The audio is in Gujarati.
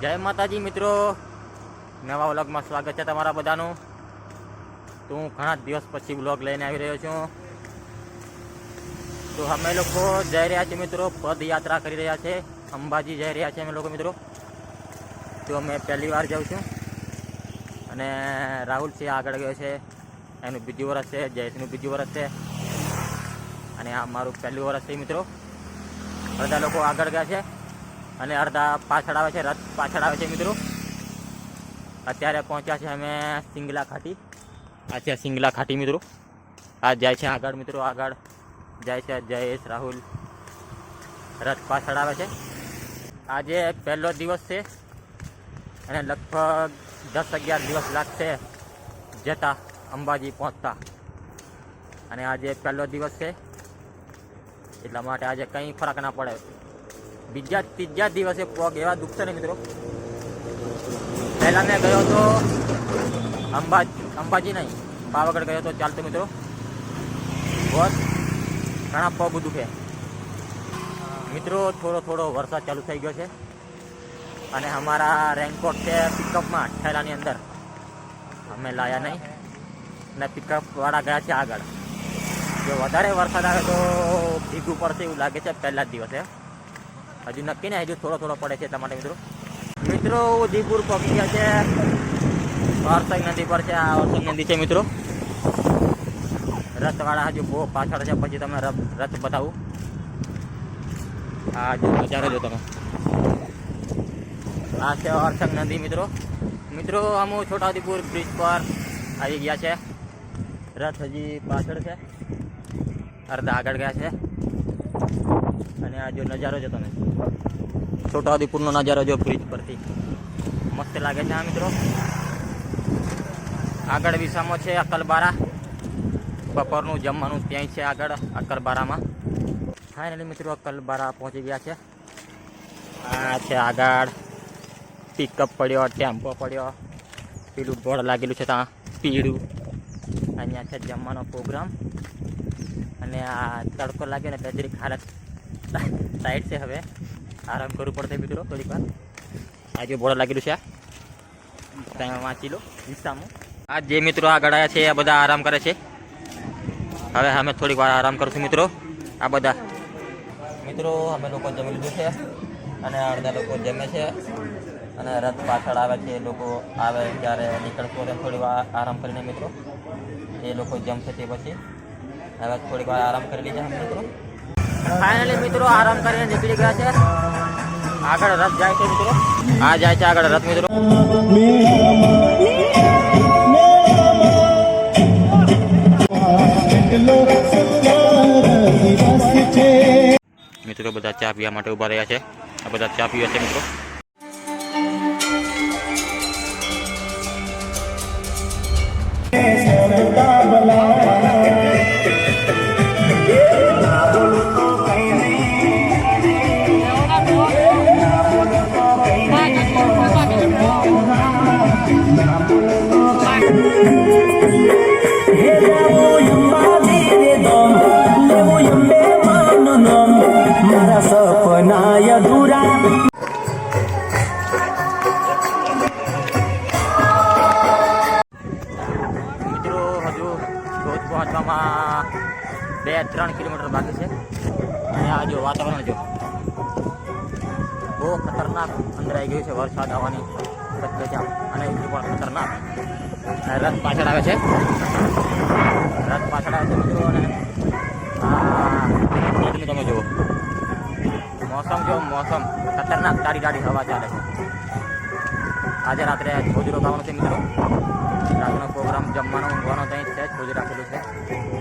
જય માતાજી મિત્રો. નવા વ્લોગમાં સ્વાગત છે તમારા બધાનું. તો હું ઘણા દિવસ પછી વ્લોગ લઈને આવી રહ્યો છું. તો અમે લોકો જઈ રહ્યા છીએ મિત્રો, પદયાત્રા કરી રહ્યા છે. અંબાજી જઈ રહ્યા છીએ અમે લોકો મિત્રો. તો અમે પહેલી વાર જાઉં છું. અને રાહુલ છે, આગળ ગયો છે. એનું બીજું વરસ છે, જયેશનું બીજું વરસ છે. અને આ મારું પહેલું વર્ષ છે મિત્રો. બધા લોકો આગળ ગયા છે. અને અડધા પાછળ આવે છે, રથ પાછળ આવે છે મિત્રો. અત્યારે પહોંચ્યા છે અમે સિંગલા ખાટી. આ છે સિંગલા ખાટી મિત્રો. આ જાય છે આગળ મિત્રો, આગળ જાય છે જયેશ, રાહુલ. રથ પાછળ આવે છે. આજે પહેલો દિવસ છે અને લગભગ દસ અગિયાર દિવસ લાગશે જતા અંબાજી પહોંચતા. અને આજે પહેલો દિવસ છે. એટલા માટે આજે કંઈ ફરક ના પડે. બીજા ત્રીજા દિવસે પગ એવા દુખશે ને મિત્રો. પહેલા મેં ગયો તો અંબા અંબાજી નહીં, પાવાગઢ ગયો તો ચાલતો મિત્રો. બસ, ઘણા પગ દુખે. મિત્રો, થોડો થોડો વરસાદ ચાલુ થઈ ગયો છે. અને અમારા રેનકોટ છે પિકઅપમાં, ઠેલાની અંદર. અમે લાયા નહીં. અને પિકઅપ વાળા ગયા છે આગળ. જો વધારે વરસાદ આવે તો ભીગું પડશે એવું લાગે છે પહેલા જ દિવસે. હજુ નક્કી ને હજુ થોડો થોડો પડે છે એટલા મિત્રો. મિત્રો, ઉદયપુર પહોંચી ગયા છે. વરસાઈ નદી પર છે. આ વરસાઈ નદી છે મિત્રો. રથવાળા હજુ બહુ પાછળ છે. પછી તમે રથ બતાવું. આ હજુ નજારો જો તમે. આ છે અર્થક નદી મિત્રો. મિત્રો અમુ છોટાઉદેપુર બ્રિજ પર આવી ગયા છે. રથ હજી પાછળ છે. અર્ધા આગળ ગયા છે. અને આ જો નજારો જો તમે. છોટાઉદેપુરનો નજારો જો બ્રિજ પરથી. મસ્ત લાગે છે આ મિત્રો. આગળ વિસામો છે અકલબારા. બપોરનું જમવાનું ત્યાંય છે આગળ, અકલબારામાં. ફાઇનલી મિત્રો અકલબારા પહોંચી ગયા છે. આ છે આગળ. પિકઅપ પડ્યો, ટેમ્પો પડ્યો. પેલું બોર્ડ લાગેલું છે ત્યાં, પીળું. અહીંયા છે જમવાનો પ્રોગ્રામ અને આ તડકો લાગ્યો ને જરીક હાલત છે હવે. આરામ કરવું પડશે મિત્રો થોડીક વાર. આજે બોર્ડ લાગેલું છે તમે વાંચી લો હિસ્સામાં આ જે મિત્રો આગળ આવ્યા છે, આ બધા આરામ કરે છે. હવે અમે થોડીક વાર આરામ કરશું મિત્રો. આ બધા. મિત્રો, અમે લોકો જમી લીધું છે અને અડધા લોકો જમે છે અને રથ પાછળ આવે છે, એ લોકો આવે ત્યારે નીકળતો થોડી વાર આરામ કરીને મિત્રો. એ લોકો જમશે તે પછી. હવે થોડીક વાર આરામ કરી લીધા મિત્રો. ફાઇનલી મિત્રો આરામ કરીને નીકળી ગયા છે. આગળ રથ જાય છે મિત્રો. આ જાય છે આગળ રથ મિત્રો. મિત્રો બધા ચા પીવા માટે ઊભા રહ્યા છે. આ બધા ચા પીવા છે મિત્રો. ધોધ બે ત્રણ કિલોમીટર બાકી છે. અને આ જો વાતાવરણ જો બહુ ખતરનાક અંદર આવી ગયું છે વરસાદ આવવાની અને હજુ પણ ખતરનાક. રથ પાછળ આવે છે. રથ આજે રાત્રે ખોજ રોકાવાનું છે મિત્રો. રાતનો પ્રોગ્રામ જમવાનો, ઊંઘવાનો ત્યાં છે, જ ખોજ રાખેલું છે.